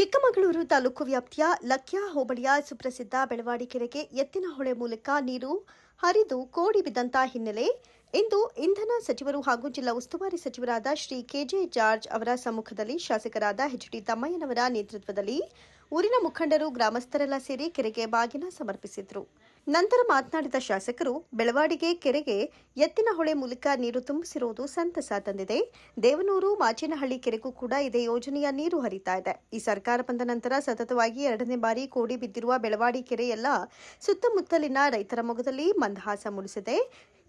ಚಿಕ್ಕಮಗಳೂರು ತಾಲೂಕು ವ್ಯಾಪ್ತಿಯ ಲಕ್ಯಾ ಹೋಬಳಿಯ ಸುಪ್ರಸಿದ್ಧ ಬೆಳವಾಡಿ ಕೆರೆಗೆ ಎತ್ತಿನ ಹೊಳೆ ಮೂಲಕ ನೀರು ಹರಿದು ಕೋಡಿ ಬಿದ್ದಂತ ಹಿನ್ನೆಲೆ ಇಂದು ಇಂಧನ ಸಚಿವರು ಹಾಗೂ ಜಿಲ್ಲಾ ಉಸ್ತುವಾರಿ ಸಚಿವರಾದ ಶ್ರೀ ಕೆಜೆ ಜಾರ್ಜ್ ಅವರ ಸಮ್ಮುಖದಲ್ಲಿ ಶಾಸಕರಾದ ಎಚ್ಡಿ ತಮ್ಮಯ್ಯನವರ ನೇತೃತ್ವದಲ್ಲಿ ಊರಿನ ಮುಖಂಡರು ಗ್ರಾಮಸ್ಥರೆಲ್ಲ ಸೇರಿ ಕೆರೆಗೆ ಬಾಗಿನ ಸಮರ್ಪಿಸಿದರು. ನಂತರ ಮಾತನಾಡಿದ ಶಾಸಕರು, ಬೆಳವಾಡಿಗೆ ಕೆರೆಗೆ ಎತ್ತಿನ ಹೊಳೆ ಮೂಲಕ ನೀರು ತುಂಬಿಸಿರುವುದು ಸಂತಸ ತಂದಿದೆ. ದೇವನೂರು, ಮಾಚೇನಹಳ್ಳಿ ಕೆರೆಗೂ ಕೂಡ ಇದೇ ಯೋಜನೆಯ ನೀರು ಹರಿತಾ ಇದೆ. ಈ ಸರ್ಕಾರ ಬಂದ ನಂತರ ಸತತವಾಗಿ ಎರಡನೇ ಬಾರಿ ಕೋಡಿ ಬಿದ್ದಿರುವ ಬೆಳವಾಡಿ ಕೆರೆಯೆಲ್ಲ ಸುತ್ತಮುತ್ತಲಿನ ರೈತರ ಮೊಗದಲ್ಲಿ ಮಂದಹಾಸ ಮೂಡಿಸಿದೆ.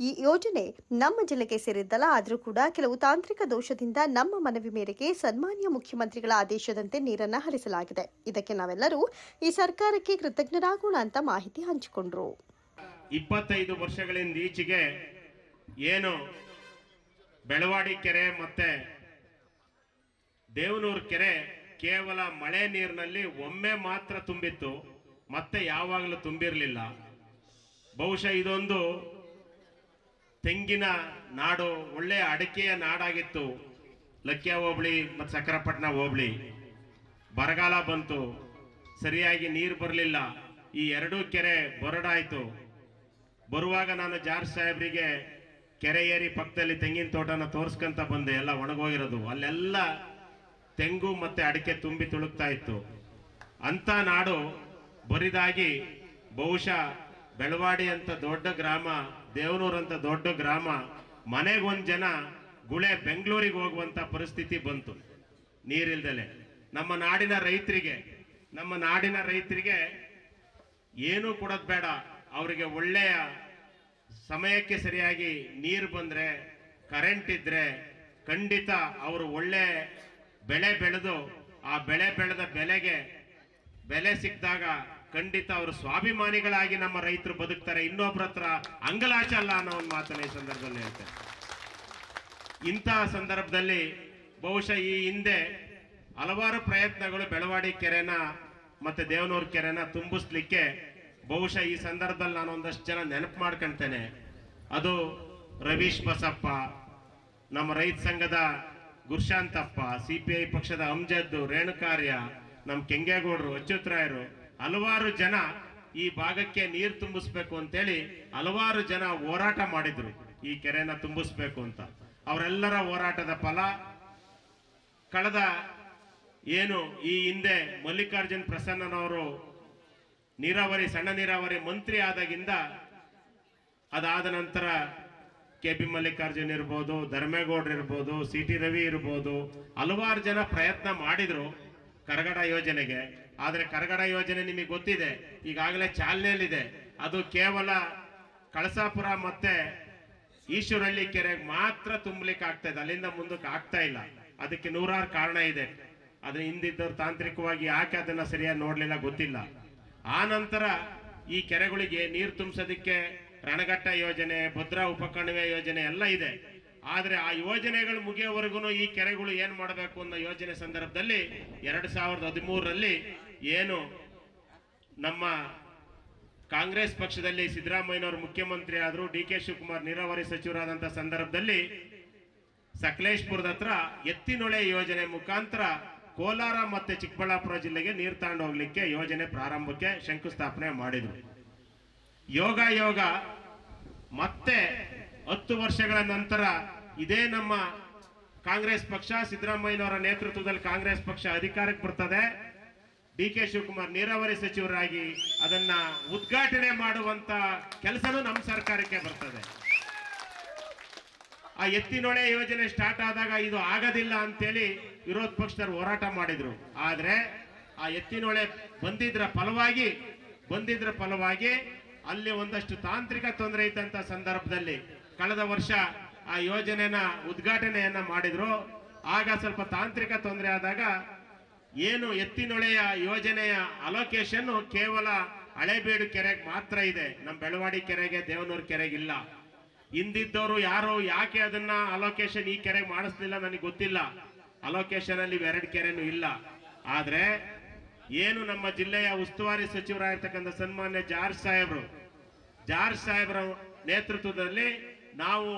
ಈ ಯೋಜನೆ ನಮ್ಮ ಜಿಲ್ಲೆಗೆ ಸೇರಿದ್ದಲ್ಲ, ಆದರೂ ಕೂಡ ಕೆಲವು ತಾಂತ್ರಿಕ ದೋಷದಿಂದ ನಮ್ಮ ಮನವಿ ಮೇರೆಗೆ ಸನ್ಮಾನ್ಯ ಮುಖ್ಯಮಂತ್ರಿಗಳ ಆದೇಶದಂತೆ ನೀರನ್ನು ಹರಿಸಲಾಗಿದೆ. ಇದಕ್ಕೆ ನಾವೆಲ್ಲರೂ ಈ ಸರ್ಕಾರಕ್ಕೆ ಕೃತಜ್ಞರಾಗೋಣ ಅಂತ ಮಾಹಿತಿ ಹಂಚಿಕೊಂಡ್ರು. ಇಪ್ಪತ್ತೈದು ವರ್ಷಗಳಿಂದ ಈಚೆಗೆ ಏನು ಬೆಳವಾಡಿ ಕೆರೆ ಮತ್ತೆ ದೇವನೂರು ಕೆರೆ ಕೇವಲ ಮಳೆ ನೀರಿನಲ್ಲಿ ಒಮ್ಮೆ ಮಾತ್ರ ತುಂಬಿತ್ತು, ಮತ್ತೆ ಯಾವಾಗಲೂ ತುಂಬಿರಲಿಲ್ಲ. ಬಹುಶಃ ಇದೊಂದು ತೆಂಗಿನ ನಾಡು ಒಳ್ಳೆಯ ಅಡಿಕೆಯ ನಾಡಾಗಿತ್ತು. ಲಕ್ಕಿಯ ಹೋಬಳಿ ಮತ್ತು ಸಕ್ಕರಪಟ್ಟಣ ಹೋಬಳಿ. ಬರಗಾಲ ಬಂತು. ಸರಿಯಾಗಿ ನೀರು ಬರಲಿಲ್ಲ. ಈ ಎರಡೂ ಕೆರೆ ಬರಡಾಯಿತು. ಬರುವಾಗ ನಾನು ಜಾರ್ಜ್ ಸಾಹೇಬ್ರಿಗೆ ಕೆರೆ ಏರಿ ಪಕ್ಕದಲ್ಲಿ ತೆಂಗಿನ ತೋಟನ ತೋರಿಸ್ಕೊಂತ ಬಂದೆ. ಎಲ್ಲ ಒಣಗೋಗಿರೋದು. ಅಲ್ಲೆಲ್ಲ ತೆಂಗು ಮತ್ತು ಅಡಿಕೆ ತುಂಬಿ ತುಳುಕ್ತಾ ಇತ್ತು. ಅಂಥ ನಾಡು ಬರಿದಾಗಿ ಬಹುಶಃ ಬೆಳವಾಡಿ ಅಂತ ದೊಡ್ಡ ಗ್ರಾಮ ದೇವನೂರು ಅಂತ ದೊಡ್ಡ ಗ್ರಾಮ, ಮನೆಗೊಂದು ಜನ ಗುಳೆ ಬೆಂಗಳೂರಿಗೆ ಹೋಗುವಂತ ಪರಿಸ್ಥಿತಿ ಬಂತು. ನೀರಿಲ್ದಲೆ. ನಮ್ಮ ನಾಡಿನ ರೈತರಿಗೆ, ನಮ್ಮ ನಾಡಿನ ರೈತರಿಗೆ ಏನು ಕೊಡೋದು ಬೇಡ. ಅವರಿಗೆ ಒಳ್ಳೆಯ ಸಮಯಕ್ಕೆ ಸರಿಯಾಗಿ ನೀರು ಬಂದ್ರೆ ಕರೆಂಟ್ ಇದ್ರೆ ಖಂಡಿತ ಅವರು ಒಳ್ಳೆ ಬೆಳೆ ಬೆಳೆದು ಆ ಬೆಳೆ ಬೆಳೆದ ಬೆಲೆಗೆ ಬೆಲೆ ಸಿಕ್ಕಿದಾಗ ಖಂಡಿತ ಅವರು ಸ್ವಾಭಿಮಾನಿಗಳಾಗಿ ನಮ್ಮ ರೈತರು ಬದುಕ್ತಾರೆ. ಇನ್ನೊಬ್ಬರ ಹತ್ರ ಅಂಗಲಾಚ ಅಲ್ಲ ಅನ್ನೋ ಒಂದು ಮಾತನ್ನ ಈ ಸಂದರ್ಭದಲ್ಲಿ ಹೇಳ್ತೇನೆ. ಇಂತಹ ಸಂದರ್ಭದಲ್ಲಿ ಬಹುಶಃ ಈ ಹಿಂದೆ ಹಲವಾರು ಪ್ರಯತ್ನಗಳು ಬೆಳವಾಡಿ ಕೆರೆನ ಮತ್ತೆ ದೇವನೂರು ಕೆರೆನ ತುಂಬಿಸ್ಲಿಕ್ಕೆ ಬಹುಶಃ ಈ ಸಂದರ್ಭದಲ್ಲಿ ನಾನು ಒಂದಷ್ಟು ಜನ ನೆನಪು ಮಾಡ್ಕೊಳ್ತೇನೆ ಅದು ರವೀಶ್ ಬಸಪ್ಪ, ನಮ್ಮ ರೈತ ಸಂಘದ ಗುರುಶಾಂತಪ್ಪ, ಸಿ ಪಿ ಐ ಪಕ್ಷದ ಅಮ್ಜದ್ದು, ರೇಣುಕಾರ್ಯ ನಮ್ಮ ಕೆಂಗೇಗೌಡರು, ಅಚ್ಯುತರಾಯರು, ಹಲವಾರು ಜನ ಈ ಭಾಗಕ್ಕೆ ನೀರು ತುಂಬಿಸ್ಬೇಕು ಅಂತೇಳಿ ಹಲವಾರು ಜನ ಹೋರಾಟ ಮಾಡಿದ್ರು ಈ ಕೆರೆನ ತುಂಬಿಸ್ಬೇಕು ಅಂತ. ಅವರೆಲ್ಲರ ಹೋರಾಟದ ಫಲ ಕಳೆದ ಏನು ಈ ಹಿಂದೆ ಮಲ್ಲಿಕಾರ್ಜುನ್ ಪ್ರಸನ್ನನವರು ನೀರಾವರಿ, ಸಣ್ಣ ನೀರಾವರಿ ಮಂತ್ರಿ ಆದಾಗಿಂದ ಅದಾದ ನಂತರ ಕೆ ಪಿ ಮಲ್ಲಿಕಾರ್ಜುನ್ ಇರ್ಬೋದು, ಧರ್ಮೇಗೌಡ್ರು ಇರ್ಬೋದು ಸಿ ಟಿ ರವಿ ಇರ್ಬೋದು, ಹಲವಾರು ಜನ ಪ್ರಯತ್ನ ಮಾಡಿದ್ರು. ಕರಗಡ ಯೋಜನೆಗೆ. ಆದರೆ ಕರಗಡ ಯೋಜನೆ ನಿಮಗೆ ಗೊತ್ತಿದೆ, ಈಗಾಗಲೇ ಚಾಲನೆಯಲ್ಲಿದೆ. ಅದು ಕೇವಲ ಕಳಸಾಪುರ ಮತ್ತೆ ಈಶ್ವರಹಳ್ಳಿ ಕೆರೆಗೆ ಮಾತ್ರ ತುಂಬಲಿಕ್ಕೆ ಆಗ್ತಾ ಅಲ್ಲಿಂದ ಮುಂದಕ್ಕೆ ಆಗ್ತಾ ಇಲ್ಲ. ಅದಕ್ಕೆ ನೂರಾರು ಕಾರಣ ಇದೆ. ಅದು ಹಿಂದಿದ್ದವ್ರು ತಾಂತ್ರಿಕವಾಗಿ ಯಾಕೆ ಅದನ್ನ ಸರಿಯಾಗಿ ನೋಡ್ಲಿಲ್ಲ ಗೊತ್ತಿಲ್ಲ. ಆ ನಂತರ ಈ ಕೆರೆಗಳಿಗೆ ನೀರು ತುಂಬಿಸೋದಕ್ಕೆ ರಣಘಟ್ಟ ಯೋಜನೆ, ಭದ್ರಾ ಉಪಕಣಿವೆ ಯೋಜನೆ ಎಲ್ಲ ಇದೆ. ಆದ್ರೆ ಆ ಯೋಜನೆಗಳು ಮುಗಿಯೋವರೆಗೂ ಈ ಕೆರೆಗಳು ಏನು ಮಾಡಬೇಕು ಅನ್ನೋ ಯೋಜನೆ ಸಂದರ್ಭದಲ್ಲಿ ಎರಡು ಸಾವಿರದ ಹದಿಮೂರರಲ್ಲಿ ಏನು ನಮ್ಮ ಕಾಂಗ್ರೆಸ್ ಪಕ್ಷದಲ್ಲಿ ಸಿದ್ದರಾಮಯ್ಯನವರು ಮುಖ್ಯಮಂತ್ರಿ ಆದ್ರು ಡಿ ಕೆ ಶಿವಕುಮಾರ್ ನೀರಾವರಿ ಸಚಿವರಾದಂಥ ಸಂದರ್ಭದಲ್ಲಿ ಸಕಲೇಶ್ಪುರದ ಹತ್ರ ಎತ್ತಿನೊಳೆ ಯೋಜನೆ ಮುಖಾಂತರ ಕೋಲಾರ ಮತ್ತೆ ಚಿಕ್ಕಬಳ್ಳಾಪುರ ಜಿಲ್ಲೆಗೆ ನೀರು ತಗೊಂಡು ಹೋಗ್ಲಿಕ್ಕೆ ಯೋಜನೆ ಪ್ರಾರಂಭಕ್ಕೆ ಶಂಕುಸ್ಥಾಪನೆ ಮಾಡಿದ್ರು. ಯೋಗ ಯೋಗ ಮತ್ತೆ ಹತ್ತು ವರ್ಷಗಳ ನಂತರ ಇದೇ ನಮ್ಮ ಕಾಂಗ್ರೆಸ್ ಪಕ್ಷ ಸಿದ್ದರಾಮಯ್ಯನವರ ನೇತೃತ್ವದಲ್ಲಿ ಕಾಂಗ್ರೆಸ್ ಪಕ್ಷ ಅಧಿಕಾರಕ್ಕೆ ಬರ್ತದೆ. ಡಿ ಕೆ ಶಿವಕುಮಾರ್ ನೀರಾವರಿ ಸಚಿವರಾಗಿ ಅದನ್ನ ಉದ್ಘಾಟನೆ ಮಾಡುವಂತ ಕೆಲಸನೂ ನಮ್ಮ ಸರ್ಕಾರಕ್ಕೆ ಬರ್ತದೆ. ಆ ಎತ್ತಿನೊಳೆ ಯೋಜನೆ ಸ್ಟಾರ್ಟ್ ಆದಾಗ ಇದು ಆಗೋದಿಲ್ಲ ಅಂತೇಳಿ ವಿರೋಧ ಪಕ್ಷದವರು ಹೋರಾಟ ಮಾಡಿದ್ರು. ಆದ್ರೆ ಆ ಎತ್ತಿನೊಳೆ ಬಂದಿದ್ರ ಫಲವಾಗಿ ಬಂದಿದ್ರ ಫಲವಾಗಿ ಅಲ್ಲಿ ಒಂದಷ್ಟು ತಾಂತ್ರಿಕ ತೊಂದರೆ ಇದ್ದಂತ ಸಂದರ್ಭದಲ್ಲಿ ಕಳೆದ ವರ್ಷ ಆ ಯೋಜನೆನ ಉದ್ಘಾಟನೆಯನ್ನ ಮಾಡಿದ್ರು. ಆಗ ಸ್ವಲ್ಪ ತಾಂತ್ರಿಕ ತೊಂದರೆ ಆದಾಗ ಏನು ಎತ್ತಿನೊಳೆಯ ಯೋಜನೆಯ ಅಲೋಕೇಶನ್ ಕೇವಲ ಹಳೇಬೀಡು ಕೆರೆಗೆ ಮಾತ್ರ ಇದೆ. ನಮ್ಮ ಬೆಳವಾಡಿ ಕೆರೆಗೆ, ದೇವನೂರು ಕೆರೆಗೆ ಇಲ್ಲ. ಹಿಂದಿದ್ದವರು ಯಾರು ಯಾಕೆ ಅದನ್ನ ಅಲೋಕೇಶನ್ ಈ ಕೆರೆಗೆ ಮಾಡಿಸ್ಲಿಲ್ಲ ನನಗೆ ಗೊತ್ತಿಲ್ಲ. ಅಲೋಕೇಶನ್ ಅಲ್ಲಿ ಎರಡು ಕೆರೆನೂ ಇಲ್ಲ. ಆದ್ರೆ ಏನು ನಮ್ಮ ಜಿಲ್ಲೆಯ ಉಸ್ತುವಾರಿ ಸಚಿವರಾಗಿರ್ತಕ್ಕಂಥ ಸನ್ಮಾನ್ಯ ಜಾರ್ಜ್ ಸಾಹೇಬ್ರು, ಜಾರ್ಜ್ ಸಾಹೇಬ್ರ ನೇತೃತ್ವದಲ್ಲಿ ನಾವು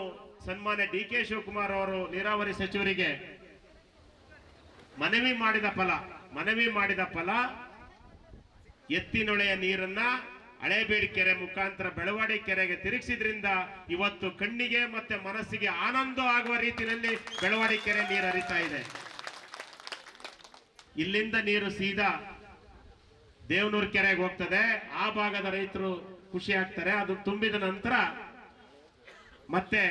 ಸನ್ಮಾನ್ಯ ಡಿ ಕೆ ಶಿವಕುಮಾರ್ ಅವರು, ನೀರಾವರಿ ಸಚಿವರಿಗೆ ಮನವಿ ಮಾಡಿದ ಫಲ, ಮನವಿ ಮಾಡಿದ ಫಲ ಎತ್ತಿನೊಳೆಯ ನೀರನ್ನ ಹಳೇಬೀಡ್ ಕೆರೆ ಮುಖಾಂತರ ಬೆಳವಾಡಿ ಕೆರೆಗೆ ತಿರುಗಿಸಿದ್ರಿಂದ ಇವತ್ತು ಕಣ್ಣಿಗೆ ಮತ್ತೆ ಮನಸ್ಸಿಗೆ ಆನಂದ ಆಗುವ ರೀತಿಯಲ್ಲಿ ಬೆಳವಾಡಿ ಕೆರೆ ನೀರು ಹರಿತಾ ಇದೆ. ಇಲ್ಲಿಂದ ನೀರು ಸೀದಾ ದೇವನೂರು ಕೆರೆಗೆ ಹೋಗ್ತದೆ. ಆ ಭಾಗದ ರೈತರು ಖುಷಿ ಆಗ್ತಾರೆ. ಅದು ತುಂಬಿದ ನಂತರ ಮತ್ತೆ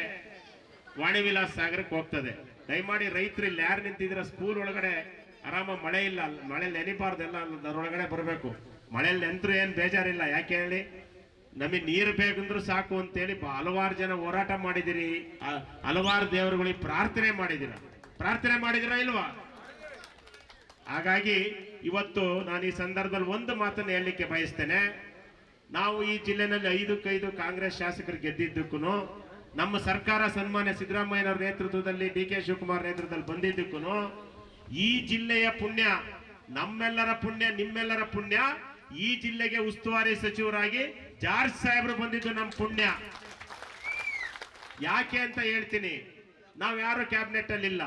ವಾಣಿವಿಲಾಸ್ ಸಾಗರಕ್ಕೆ ಹೋಗ್ತದೆ. ದಯಮಾಡಿ ರೈತರು ಇಲ್ಲಿ ಯಾರು ನಿಂತಿದ್ರ ಸ್ಕೂಲ್ ಒಳಗಡೆ ಆರಾಮ ಮಳೆ ಇಲ್ಲ ಮಳೆ ನೆನಿಬಾರ್ದು ಎಲ್ಲ ಅದರೊಳಗಡೆ ಬರಬೇಕು. ಮಳೆಯಲ್ಲಿ ನೆಂತರು ಏನು ಬೇಜಾರಿಲ್ಲ, ಯಾಕೆ ಹೇಳಿ? ನಮಗೆ ನೀರು ಬೇಕಂದ್ರು ಸಾಕು ಅಂತೇಳಿ ಹಲವಾರು ಜನ ಹೋರಾಟ ಮಾಡಿದಿರಿ. ಹಲವಾರು ದೇವರುಗಳಿಗೆ ಪ್ರಾರ್ಥನೆ ಮಾಡಿದಿರ. ಪ್ರಾರ್ಥನೆ ಮಾಡಿದಿರ ಇಲ್ವಾ? ಹಾಗಾಗಿ ಇವತ್ತು ನಾನು ಈ ಸಂದರ್ಭದಲ್ಲಿ ಒಂದು ಮಾತನ್ನು ಹೇಳಲಿಕ್ಕೆ ಬಯಸ್ತೇನೆ. ನಾವು ಈ ಜಿಲ್ಲೆನಲ್ಲಿ ಐದಕ್ಕೈದು ಕಾಂಗ್ರೆಸ್ ಶಾಸಕರು ಗೆದ್ದಿದ್ದಕ್ಕೂ ನಮ್ಮ ಸರ್ಕಾರ ಸನ್ಮಾನ್ಯ ಸಿದ್ದರಾಮಯ್ಯನವರ ನೇತೃತ್ವದಲ್ಲಿ ಡಿ ಕೆ ಶಿವಕುಮಾರ್ ನೇತೃತ್ವದಲ್ಲಿ ಬಂದಿದ್ದಕ್ಕೂ ಈ ಜಿಲ್ಲೆಯ ಪುಣ್ಯ, ನಮ್ಮೆಲ್ಲರ ಪುಣ್ಯ, ನಿಮ್ಮೆಲ್ಲರ ಪುಣ್ಯ, ಈ ಜಿಲ್ಲೆಗೆ ಉಸ್ತುವಾರಿ ಸಚಿವರಾಗಿ ಜಾರ್ಜ್ ಸಾಹೇಬ್ರು ಬಂದಿದ್ದು ನಮ್ಮ ಪುಣ್ಯ. ಯಾಕೆ ಅಂತ ಹೇಳ್ತೀನಿ, ನಾವು ಯಾರು ಕ್ಯಾಬಿನೆಟ್ ಅಲ್ಲಿ ಇಲ್ಲ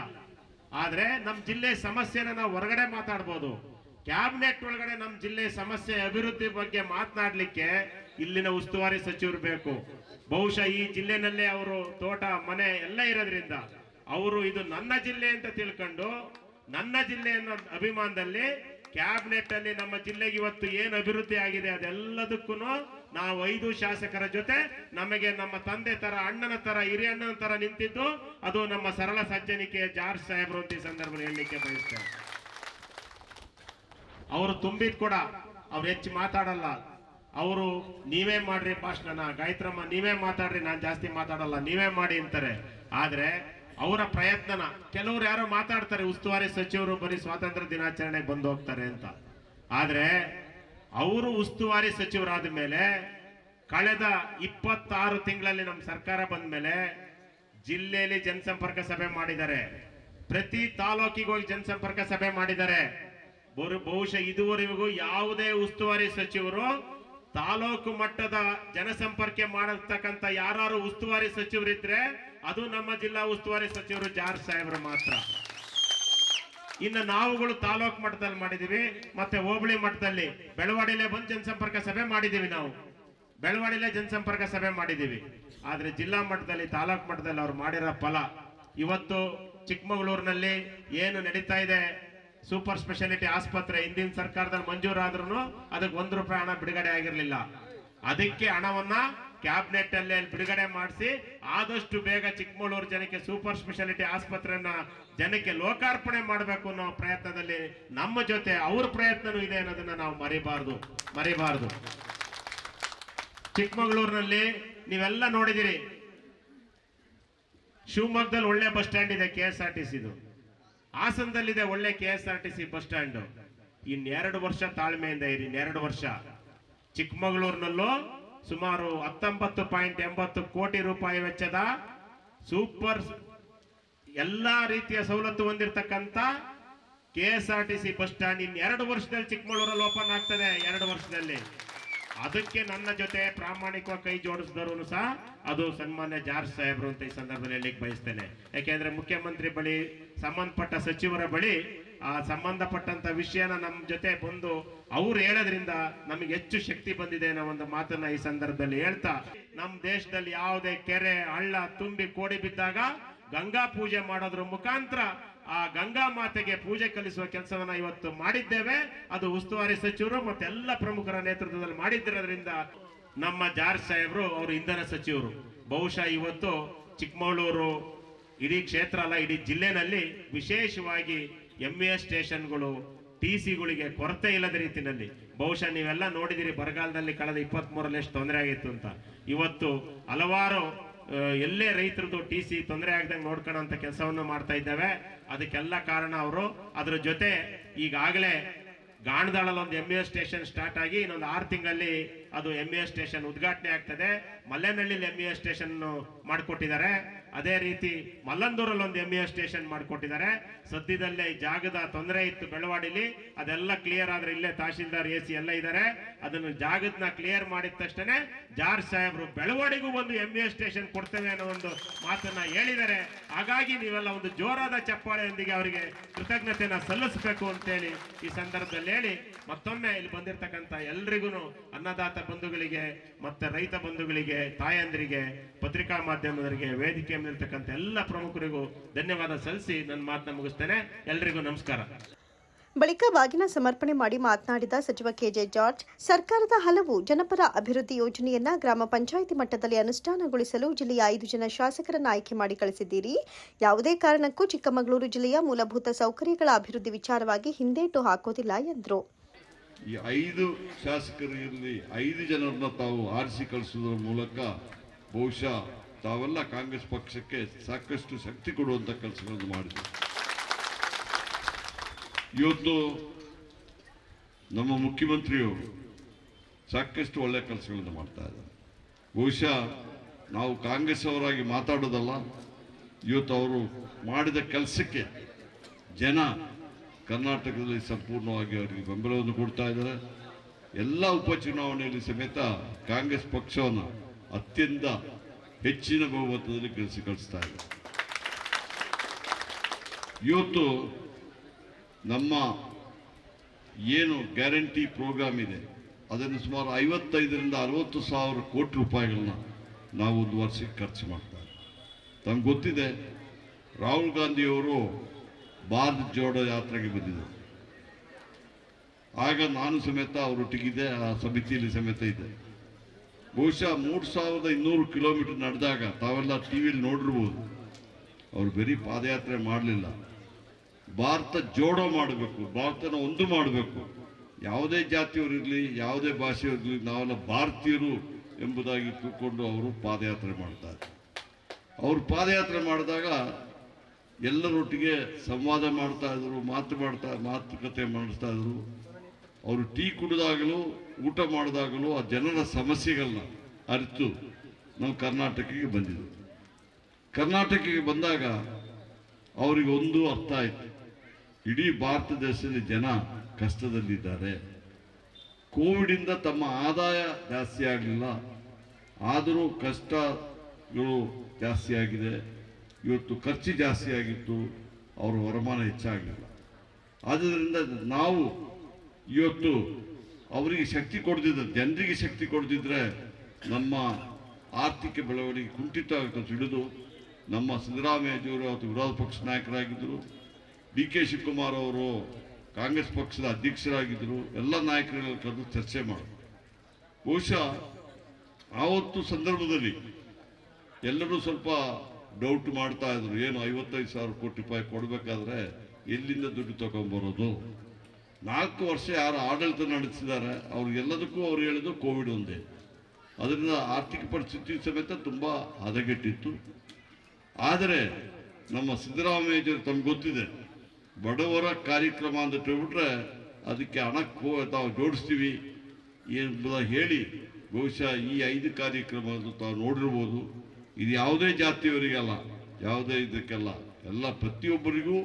ಆದ್ರೆ ನಮ್ಮ ಜಿಲ್ಲೆ ಸಮಸ್ಯೆನ ನಾವು ಹೊರಗಡೆ ಮಾತಾಡ್ಬೋದು. ಕ್ಯಾಬಿನೆಟ್ ಒಳಗಡೆ ನಮ್ಮ ಜಿಲ್ಲೆ ಸಮಸ್ಯೆ ಅಭಿವೃದ್ಧಿ ಬಗ್ಗೆ ಮಾತನಾಡ್ಲಿಕ್ಕೆ ಇಲ್ಲಿನ ಉಸ್ತುವಾರಿ ಸಚಿವರು ಬೇಕು. ಬಹುಶಃ ಈ ಜಿಲ್ಲೆನಲ್ಲೇ ಅವರು ತೋಟ, ಮನೆ ಎಲ್ಲ ಇರೋದ್ರಿಂದ ಅವರು ಇದು ನನ್ನ ಜಿಲ್ಲೆ ಅಂತ ತಿಳ್ಕೊಂಡು ನನ್ನ ಜಿಲ್ಲೆ ಅನ್ನೋ ಅಭಿಮಾನದಲ್ಲಿ ಕ್ಯಾಬಿನೆಟ್ ಅಲ್ಲಿ ನಮ್ಮ ಜಿಲ್ಲೆಗೆ ಇವತ್ತು ಏನು ಅಭಿವೃದ್ಧಿ ಆಗಿದೆ ಅದೆಲ್ಲದಕ್ಕೂ ನಾವು ಐದು ಶಾಸಕರ ಜೊತೆ ನಮಗೆ ನಮ್ಮ ತಂದೆ ತರ ಅಣ್ಣನ ತರ ಹಿರಿಯಣ್ಣನ ತರ ನಿಂತಿದ್ದು ಅದು ನಮ್ಮ ಸರಳ ಸಜ್ಜನಿಕೆ ಜಾರ್ಜ್ ಸಾಹೇಬ್ರು ಅಂತ ಈ ಸಂದರ್ಭದಲ್ಲಿ ಹೇಳಲಿಕ್ಕೆ ಬಯಸ್ತೇನೆ. ಅವರು ತುಂಬಿದ್ ಕೂಡ ಅವ್ರು ಹೆಚ್ಚು ಮಾತಾಡಲ್ಲ. ಅವರು, ನೀವೇ ಮಾಡ್ರಿ ಭಾಷಣನ ಗಾಯತ್ರಮ್ಮ ನೀವೇ ಮಾತಾಡ್ರಿ, ನಾನು ಜಾಸ್ತಿ ಮಾತಾಡಲ್ಲ, ನೀವೇ ಮಾಡಿ ಅಂತಾರೆ. ಆದ್ರೆ, ಅವರ ಪ್ರಯತ್ನನ, ಕೆಲವ್ರು ಯಾರೋ ಮಾತಾಡ್ತಾರೆ, ಉಸ್ತುವಾರಿ ಸಚಿವರು ಬರೀ ಸ್ವಾತಂತ್ರ್ಯ ದಿನಾಚರಣೆಗೆ ಬಂದು ಹೋಗ್ತಾರೆ ಅಂತ. ಆದ್ರೆ, ಅವರು ಉಸ್ತುವಾರಿ ಸಚಿವರಾದ ಮೇಲೆ, ಕಳೆದ ಇಪ್ಪತ್ತಾರು ತಿಂಗಳಲ್ಲಿ ನಮ್ಮ ಸರ್ಕಾರ ಬಂದ ಮೇಲೆ, ಜಿಲ್ಲೆಯಲ್ಲಿ ಜನಸಂಪರ್ಕ ಸಭೆ ಮಾಡಿದ್ದಾರೆ. ಪ್ರತಿ ತಾಲೂಕಿಗೆ ಹೋಗಿ ಜನಸಂಪರ್ಕ ಸಭೆ ಮಾಡಿದ್ದಾರೆ. ಬಹು- ಬಹುಶಃ ಇದುವರೆಗೂ ಯಾವುದೇ ಉಸ್ತುವಾರಿ ಸಚಿವರು ತಾಲೂಕು ಮಟ್ಟದ ಜನಸಂಪರ್ಕ ಮಾಡತಕ್ಕಂತ ಯಾರು ಉಸ್ತುವಾರಿ ಸಚಿವರಿದ್ರೆ ಅದು ನಮ್ಮ ಜಿಲ್ಲಾ ಉಸ್ತುವಾರಿ ಸಚಿವರು ಜಾರ್ಜ್ ಸಾಹೇಬರು ಮಾತ್ರ. ಇನ್ನು ನಾವುಗಳು ತಾಲೂಕು ಮಟ್ಟದಲ್ಲಿ ಮಾಡಿದೀವಿ ಮತ್ತೆ ಹೋಬಳಿ ಮಟ್ಟದಲ್ಲಿ ಬೆಳವಾಡಿಲೆ ಬಂದು ಜನಸಂಪರ್ಕ ಸಭೆ ಮಾಡಿದೀವಿ ನಾವು. ಬೆಳವಾಡಿಲೆ ಜನಸಂಪರ್ಕ ಸಭೆ ಮಾಡಿದೀವಿ ಆದ್ರೆ ಜಿಲ್ಲಾ ಮಟ್ಟದಲ್ಲಿ, ತಾಲೂಕು ಮಟ್ಟದಲ್ಲಿ ಅವ್ರು ಮಾಡಿರೋ ಫಲ ಇವತ್ತು ಚಿಕ್ಕಮಗಳೂರಿನಲ್ಲಿ ಏನು ನಡೀತಾ ಇದೆ ಸೂಪರ್ ಸ್ಪೆಷಾಲಿಟಿ ಆಸ್ಪತ್ರೆ ಹಿಂದಿನ ಸರ್ಕಾರದಲ್ಲಿ ಮಂಜೂರಾದ್ರೂ ಅದಕ್ಕೆ ಒಂದು ರೂಪಾಯಿ ಹಣ ಬಿಡುಗಡೆ ಆಗಿರಲಿಲ್ಲ. ಅದಕ್ಕೆ ಹಣವನ್ನ ಕ್ಯಾಬಿನೆಟ್ ಅಲ್ಲಿ ಬಿಡುಗಡೆ ಮಾಡಿಸಿ ಆದಷ್ಟು ಬೇಗ ಚಿಕ್ಕಮಗಳೂರು ಜನಕ್ಕೆ ಸೂಪರ್ ಸ್ಪೆಷಾಲಿಟಿ ಆಸ್ಪತ್ರೆಯನ್ನ ಜನಕ್ಕೆ ಲೋಕಾರ್ಪಣೆ ಮಾಡಬೇಕು ಅನ್ನೋ ಪ್ರಯತ್ನದಲ್ಲಿ ನಮ್ಮ ಜೊತೆ ಅವ್ರ ಪ್ರಯತ್ನನೂ ಇದೆ ಅನ್ನೋದನ್ನ ನಾವು ಮರಿಬಾರ್ದು ಮರಿಬಾರ್ದು. ಚಿಕ್ಕಮಗಳೂರಿನಲ್ಲಿ ನೀವೆಲ್ಲ ನೋಡಿದಿರಿ, ಶಿವಮೊಗ್ಗದಲ್ಲಿ ಒಳ್ಳೆ ಬಸ್ ಸ್ಟ್ಯಾಂಡ್ ಇದೆ ಕೆ ಎಸ್ ಆರ್ ಟಿ ಸಿದು ಹಾಸನದಲ್ಲಿದೆ ಒಳ್ಳೆ K S R T C bus stand. ಇನ್ನೆರಡು ವರ್ಷ ತಾಳ್ಮೆಯಿಂದ ಇರಿ, ಇನ್ನೆರಡು ವರ್ಷ. ಚಿಕ್ಕಮಗಳೂರಿನಲ್ಲೂ ಸುಮಾರು ಹತ್ತೊಂಬತ್ತು ಪಾಯಿಂಟ್ ಎಂಬತ್ತು ಕೋಟಿ ರೂಪಾಯಿ ವೆಚ್ಚದ ಸೂಪರ್ ಎಲ್ಲ ರೀತಿಯ ಸವಲತ್ತು ಹೊಂದಿರತಕ್ಕಂಥ K S R T C bus stand ಇನ್ನೆರಡು ವರ್ಷದಲ್ಲಿ ಚಿಕ್ಕಮಗಳೂರಲ್ಲಿ ಓಪನ್ ಆಗ್ತದೆ, ಎರಡು ವರ್ಷದಲ್ಲಿ. ಅದಕ್ಕೆ ನನ್ನ ಜೊತೆ ಪ್ರಾಮಾಣಿಕವಾಗಿ ಕೈ ಜೋಡಿಸಿದವರು ಸಹ ಅದು ಸನ್ಮಾನ್ಯ ಜಾರ್ಜ್ ಸಾಹೇಬ್ರು ಅಂತ ಈ ಸಂದರ್ಭದಲ್ಲಿ ಹೇಳಿಕ್ ಬಯಸ್ತೇನೆ. ಯಾಕೆಂದ್ರೆ ಮುಖ್ಯಮಂತ್ರಿ ಬಳಿ, ಸಂಬಂಧಪಟ್ಟ ಸಚಿವರ ಬಳಿ ಆ ಸಂಬಂಧಪಟ್ಟಂತ ವಿಷಯನ ನಮ್ಮ ಜೊತೆ ಬಂದು ಅವ್ರು ಹೇಳೋದ್ರಿಂದ ನಮಗೆ ಹೆಚ್ಚು ಶಕ್ತಿ ಬಂದಿದೆ ಅನ್ನೋ ಒಂದು ಮಾತನ್ನ ಈ ಸಂದರ್ಭದಲ್ಲಿ ಹೇಳ್ತಾ, ನಮ್ಮ ದೇಶದಲ್ಲಿ ಯಾವುದೇ ಕೆರೆ, ಹಳ್ಳ ತುಂಬಿ ಕೋಡಿ ಬಿದ್ದಾಗ ಗಂಗಾ ಪೂಜೆ ಮಾಡೋದ್ರ ಮುಖಾಂತರ ಆ ಗಂಗಾ ಮಾತೆಗೆ ಪೂಜೆ ಕಲಿಸುವ ಕೆಲಸವನ್ನ ಇವತ್ತು ಮಾಡಿದ್ದೇವೆ. ಅದು ಉಸ್ತುವಾರಿ ಸಚಿವರು ಮತ್ತೆ ಎಲ್ಲ ಪ್ರಮುಖರ ನೇತೃತ್ವದಲ್ಲಿ ಮಾಡಿದ್ದಿರೋದ್ರಿಂದ ನಮ್ಮ ಜಾರ್ಜ್ ಸಾಹೇಬ್ರು ಅವರು ಇಂಧನ ಸಚಿವರು. ಬಹುಶಃ ಇವತ್ತು ಚಿಕ್ಕಮಗಳೂರು, ಇಡೀ ಕ್ಷೇತ್ರ ಅಲ್ಲ, ಇಡೀ ಜಿಲ್ಲೆನಲ್ಲಿ ವಿಶೇಷವಾಗಿ ಎಂ ಎ ಸ್ಟೇಷನ್ಗಳು ಟಿ ಸಿಗಳಿಗೆ ಕೊರತೆ ಇಲ್ಲದ ರೀತಿಯಲ್ಲಿ. ಬಹುಶಃ ನೀವೆಲ್ಲ ನೋಡಿದಿರಿ, ಬರಗಾಲದಲ್ಲಿ ಕಳೆದ ಇಪ್ಪತ್ತ್ ಮೂರಲ್ಲಿ ಎಷ್ಟು ತೊಂದರೆ ಆಗಿತ್ತು ಅಂತ. ಇವತ್ತು ಹಲವಾರು ಎಲ್ಲೇ ರೈತರದ್ದು ಟಿ ಸಿ ತೊಂದರೆ ಆಗದಂಗೆ ನೋಡ್ಕೊಳ್ಳೋಂಥ ಕೆಲಸವನ್ನು ಮಾಡ್ತಾ ಇದ್ದೇವೆ. ಅದಕ್ಕೆಲ್ಲ ಕಾರಣ ಅವರು. ಅದರ ಜೊತೆ ಈಗಾಗಲೇ ಗಾಣದಾಳಲ್ಲಿ ಒಂದು ಎಂ ಎ ಸ್ಟೇಷನ್ ಸ್ಟಾರ್ಟ್ ಆಗಿ ಇನ್ನೊಂದು ಆರು ತಿಂಗಳಲ್ಲಿ ಅದು ಎಂ ಎ ಸ್ಟೇಷನ್ ಉದ್ಘಾಟನೆ ಆಗ್ತದೆ. ಮಲ್ಲೇನಹಳ್ಳಿಲಿ ಎಂ ಎ ಸ್ಟೇಷನ್ ಮಾಡಿಕೊಟ್ಟಿದ್ದಾರೆ. ಅದೇ ರೀತಿ ಮಲ್ಲಂದೂರಲ್ಲಿ ಒಂದು ಎಂ ಎ ಸ್ಟೇಷನ್ ಮಾಡಿಕೊಟ್ಟಿದ್ದಾರೆ. ಸದ್ಯದಲ್ಲೇ ಜಾಗದ ತೊಂದರೆ ಇತ್ತು ಬೆಳವಾಡಿಲಿ. ಅದೆಲ್ಲ ಕ್ಲಿಯರ್ ಆದ್ರೆ ಇಲ್ಲೇ ತಹಶೀಲ್ದಾರ್ ಎ ಸಿ ಎಲ್ಲ ಇದ್ದಾರೆ ಅದನ್ನು ಜಾಗದನ್ನ ಕ್ಲಿಯರ್ ಮಾಡಿದ ತಕ್ಷಣ ಜಾರ್ ಸಾಹೇಬ್ರು ಬೆಳವಾಡಿಗೂ ಒಂದು ಎಂ ಎ ಸ್ಟೇಷನ್ ಕೊಡ್ತೇವೆ ಅನ್ನೋ ಒಂದು ಮಾತನ್ನ ಹೇಳಿದ್ದಾರೆ. ಹಾಗಾಗಿ ನೀವೆಲ್ಲ ಒಂದು ಜೋರಾದ ಚಪ್ಪಾಳೆಯೊಂದಿಗೆ ಅವರಿಗೆ ಕೃತಜ್ಞತೆಯನ್ನ ಸಲ್ಲಿಸಬೇಕು ಅಂತೇಳಿ ಈ ಸಂದರ್ಭದಲ್ಲಿ ಹೇಳಿ ಮತ್ತೊಮ್ಮೆ ಇಲ್ಲಿ ಬಂದಿರತಕ್ಕಂತ ಎಲ್ರಿಗೂ ಅನ್ನದಾತ ಬಂಧುಗಳಿಗೆ ಮತ್ತೆ ರೈತ ಬಂಧುಗಳಿಗೆ ತಾಯಂದಿರಿಗೆ ಪತ್ರಿಕಾ ಮಾಧ್ಯಮದವರಿಗೆ ವೇದಿಕೆ ಮೇಲಿರ್ತಕ್ಕಂಥ ಎಲ್ಲ ಪ್ರಮುಖರಿಗೂ ಧನ್ಯವಾದ ಸಲ್ಲಿಸಿ ನನ್ನ ಮಾತನ್ನ ಮುಗಿಸ್ತೇನೆ. ಎಲ್ರಿಗೂ ನಮಸ್ಕಾರ. ಬಳಿಕ ಬಾಗಿನ ಸಮರ್ಪಣೆ ಮಾಡಿ ಮಾತನಾಡಿದ ಸಚಿವ ಕೆಜೆ ಜಾರ್ಜ್ ಸರ್ಕಾರದ ಹಲವು ಜನಪರ ಅಭಿವೃದ್ಧಿ ಯೋಜನೆಯನ್ನ ಗ್ರಾಮ ಪಂಚಾಯಿತಿ ಮಟ್ಟದಲ್ಲಿ ಅನುಷ್ಠಾನಗೊಳಿಸಲು ಜಿಲ್ಲೆಯ ಐದು ಜನ ಶಾಸಕರನ್ನು ಆಯ್ಕೆ ಮಾಡಿ ಕಳಿಸಿದ್ದೀರಿ. ಯಾವುದೇ ಕಾರಣಕ್ಕೂ ಚಿಕ್ಕಮಗಳೂರು ಜಿಲ್ಲೆಯ ಮೂಲಭೂತ ಸೌಕರ್ಯಗಳ ಅಭಿವೃದ್ಧಿ ವಿಚಾರವಾಗಿ ಹಿಂದೇಟು ಹಾಕೋದಿಲ್ಲ ಎಂದರು. ಈ ಐದು ಶಾಸಕರಲ್ಲಿ ಐದು ಜನರನ್ನ ತಾವು ಆರಿಸಿ ಕಳಿಸುವುದರ ಮೂಲಕ ಬಹುಶಃ ತಾವೆಲ್ಲ ಕಾಂಗ್ರೆಸ್ ಪಕ್ಷಕ್ಕೆ ಸಾಕಷ್ಟು ಶಕ್ತಿ ಕೊಡುವಂಥ ಕೆಲಸಗಳನ್ನು ಮಾಡಿದೆ ಇವತ್ತು ನಮ್ಮ ಮುಖ್ಯಮಂತ್ರಿಯು ಸಾಕಷ್ಟು ಒಳ್ಳೆಯ ಕೆಲಸಗಳನ್ನು ಮಾಡ್ತಾ ಇದ್ದಾರೆ. ಬಹುಶಃ ನಾವು ಕಾಂಗ್ರೆಸ್ ಅವರಾಗಿ ಮಾತಾಡೋದಲ್ಲ, ಇವತ್ತು ಅವರು ಮಾಡಿದ ಕೆಲಸಕ್ಕೆ ಜನ ಕರ್ನಾಟಕದಲ್ಲಿ ಸಂಪೂರ್ಣವಾಗಿ ಅವರಿಗೆ ಬೆಂಬಲವನ್ನು ಕೊಡ್ತಾ ಇದ್ದಾರೆ. ಎಲ್ಲ ಉಪಚುನಾವಣೆಯಲ್ಲಿ ಸಮೇತ ಕಾಂಗ್ರೆಸ್ ಪಕ್ಷವನ್ನು ಅತ್ಯಂತ ಹೆಚ್ಚಿನ ಬಹುಮತದಲ್ಲಿ ಗೆಲ್ಲಿಸಿ ಕಳಿಸ್ತಾ ಇದೆ ಇವತ್ತು ನಮ್ಮ ಏನು ಗ್ಯಾರಂಟಿ ಪ್ರೋಗ್ರಾಮ್ ಇದೆ, ಅದನ್ನು ಸುಮಾರು ಐವತ್ತೈದರಿಂದ ಅರವತ್ತು ಸಾವಿರ ಕೋಟಿ ರೂಪಾಯಿಗಳನ್ನ ನಾವು ಒಂದು ವರ್ಷಕ್ಕೆ ಖರ್ಚು ಮಾಡ್ತಾ ಇದ್ದೀವಿ. ತಮ್ಗೆ ಗೊತ್ತಿದೆ, ರಾಹುಲ್ ಗಾಂಧಿಯವರು ಭಾರತ ಜೋಡೋ ಯಾತ್ರೆಗೆ ಬಂದಿದ್ದರು. ಆಗ ನಾನು ಸಮೇತ ಅವರೊಟ್ಟಿಗಿದ್ದೆ, ಆ ಸಮಿತಿಯಲ್ಲಿ ಸಮೇತ ಇದ್ದೆ. ಬಹುಶಃ ಮೂರು ಸಾವಿರದ ಇನ್ನೂರು ಕಿಲೋಮೀಟರ್ ನಡೆದಾಗ ತಾವೆಲ್ಲ ಟಿ ವಿಲಿ ನೋಡಿರ್ಬೋದು. ಅವರು ಬರೀ ಪಾದಯಾತ್ರೆ ಮಾಡಲಿಲ್ಲ. ಭಾರತ ಜೋಡೋ ಮಾಡಬೇಕು, ಭಾರತನ ಒಂದು ಮಾಡಬೇಕು. ಯಾವುದೇ ಜಾತಿಯವರಿರಲಿ ಯಾವುದೇ ಭಾಷೆಯವರಿರಲಿ ನಾವೆಲ್ಲ ಭಾರತೀಯರು ಎಂಬುದಾಗಿ ತಿಳ್ಕೊಂಡು ಅವರು ಪಾದಯಾತ್ರೆ ಮಾಡ್ತಾರೆ ಅವರು ಪಾದಯಾತ್ರೆ ಮಾಡಿದಾಗ ಎಲ್ಲರೊಟ್ಟಿಗೆ ಸಂವಾದ ಮಾಡ್ತಾ ಇದ್ರು, ಮಾತು ಮಾಡ್ತಾ, ಮಾತುಕತೆ ಮಾಡಿಸ್ತಾ ಇದ್ರು. ಅವರು ಟೀ ಕುಡಿದಾಗಲೂ, ಊಟ ಮಾಡಿದಾಗಲೂ ಆ ಜನರ ಸಮಸ್ಯೆಗಳನ್ನ ಅರಿತು ನಾವು ಕರ್ನಾಟಕಕ್ಕೆ ಬಂದಿದ್ದರು ಕರ್ನಾಟಕಕ್ಕೆ ಬಂದಾಗ ಅವರಿಗೆ ಒಂದು ಅರ್ಥ ಆಯಿತು. ಇಡೀ ಭಾರತ ದೇಶದಲ್ಲಿ ಜನ ಕಷ್ಟದಲ್ಲಿದ್ದಾರೆ. ಕೋವಿಡಿಂದ ತಮ್ಮ ಆದಾಯ ಜಾಸ್ತಿ ಆಗಲಿಲ್ಲ. ಆದರೂ ಕಷ್ಟಗಳು ಜಾಸ್ತಿ ಆಗಿದೆ. ಇವತ್ತು ಖರ್ಚು ಜಾಸ್ತಿ ಆಗಿತ್ತು. ಅವರ ವರಮಾನ ಹೆಚ್ಚಾಗಿಲ್ಲ ಆದ್ದರಿಂದ ನಾವು ಇವತ್ತು ಅವರಿಗೆ ಶಕ್ತಿ ಕೊಡದಿದ್ದರೆ ಜನರಿಗೆ ಶಕ್ತಿ ಕೊಡದಿದ್ರೆ ನಮ್ಮ ಆರ್ಥಿಕ ಬೆಳವಣಿಗೆ ಕುಂಠಿತ ಆಗುತ್ತೆ ತಿಳಿದು ನಮ್ಮ ಸಿದ್ದರಾಮಯ್ಯಜಿಯವರು ಅವತ್ತು ವಿರೋಧ ಪಕ್ಷ ನಾಯಕರಾಗಿದ್ದರು, ಡಿ ಕೆ ಶಿವಕುಮಾರ್ ಅವರು ಕಾಂಗ್ರೆಸ್ ಪಕ್ಷದ ಅಧ್ಯಕ್ಷರಾಗಿದ್ದರು, ಎಲ್ಲ ನಾಯಕರುಗಳ ಕರೆದು ಚರ್ಚೆ ಮಾಡಿ ಬಹುಶಃ ಆವತ್ತು ಸಂದರ್ಭದಲ್ಲಿ ಎಲ್ಲರೂ ಸ್ವಲ್ಪ ಡೌಟ್ ಮಾಡ್ತಾ ಇದ್ರು, ಏನು ಐವತ್ತೈದು ಸಾವಿರ ಕೋಟಿ ರೂಪಾಯಿ ಕೊಡಬೇಕಾದ್ರೆ ಎಲ್ಲಿಂದ ದುಡ್ಡು ತಗೊಂಡ್ಬರೋದು? ನಾಲ್ಕು ವರ್ಷ ಯಾರು ಆಡಳಿತ ನಡೆಸಿದ್ದಾರೆ ಅವ್ರಿಗೆಲ್ಲದಕ್ಕೂ ಅವ್ರು ಹೇಳಿದ್ರು ಕೋವಿಡ್ ಒಂದೇ. ಅದರಿಂದ ಆರ್ಥಿಕ ಪರಿಸ್ಥಿತಿ ಸಮೇತ ತುಂಬ ಹದಗೆಟ್ಟಿತ್ತು. ಆದರೆ ನಮ್ಮ ಸಿದ್ದರಾಮಯ್ಯ ತಮ್ಗೆ ಗೊತ್ತಿದೆ, ಬಡವರ ಕಾರ್ಯಕ್ರಮ ಅಂತ ಹೇಳ್ಬಿಟ್ರೆ ಅದಕ್ಕೆ ಹಣ ತಾವು ಜೋಡಿಸ್ತೀವಿ ಎಂಬುದ ಹೇಳಿ ಬಹುಶಃ ಈ ಐದು ಕಾರ್ಯಕ್ರಮವನ್ನು ತಾವು ನೋಡಿರ್ಬೋದು. ಇದು ಯಾವುದೇ ಜಾತಿಯವರಿಗಲ್ಲ, ಯಾವುದೇ ಇದಕ್ಕೆಲ್ಲ, ಎಲ್ಲ ಪ್ರತಿಯೊಬ್ಬರಿಗೂ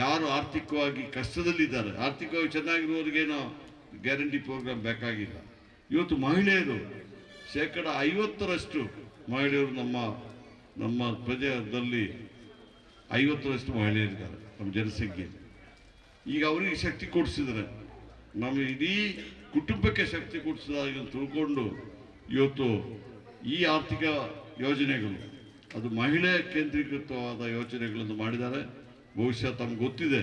ಯಾರು ಆರ್ಥಿಕವಾಗಿ ಕಷ್ಟದಲ್ಲಿದ್ದಾರೆ, ಆರ್ಥಿಕವಾಗಿ ಚೆನ್ನಾಗಿರುವವರಿಗೇನೋ ಗ್ಯಾರಂಟಿ ಪ್ರೋಗ್ರಾಮ್ ಬೇಕಾಗಿಲ್ಲ. ಇವತ್ತು ಮಹಿಳೆಯರು, ಶೇಕಡ ಐವತ್ತರಷ್ಟು ಮಹಿಳೆಯರು ನಮ್ಮ ನಮ್ಮ ಪ್ರಜೆಯಲ್ಲಿ ಐವತ್ತರಷ್ಟು ಮಹಿಳೆಯರಿದ್ದಾರೆ, ನಮ್ಮ ಜನಸಂಖ್ಯೆ ಈಗ ಅವರಿಗೆ ಶಕ್ತಿ ಕೊಡಿಸಿದ್ದಾರೆ ನಮ್ಮ ಇಡೀ ಕುಟುಂಬಕ್ಕೆ ಶಕ್ತಿ ಕೊಡಿಸಿದಾಗ ತಿಳ್ಕೊಂಡು ಇವತ್ತು ಈ ಆರ್ಥಿಕ ಯೋಜನೆಗಳು, ಅದು ಮಹಿಳೆ ಕೇಂದ್ರೀಕೃತವಾದ ಯೋಜನೆಗಳನ್ನು ಮಾಡಿದ್ದಾರೆ. ಬಹುಶಃ ತಮ್ಗೆ ಗೊತ್ತಿದೆ.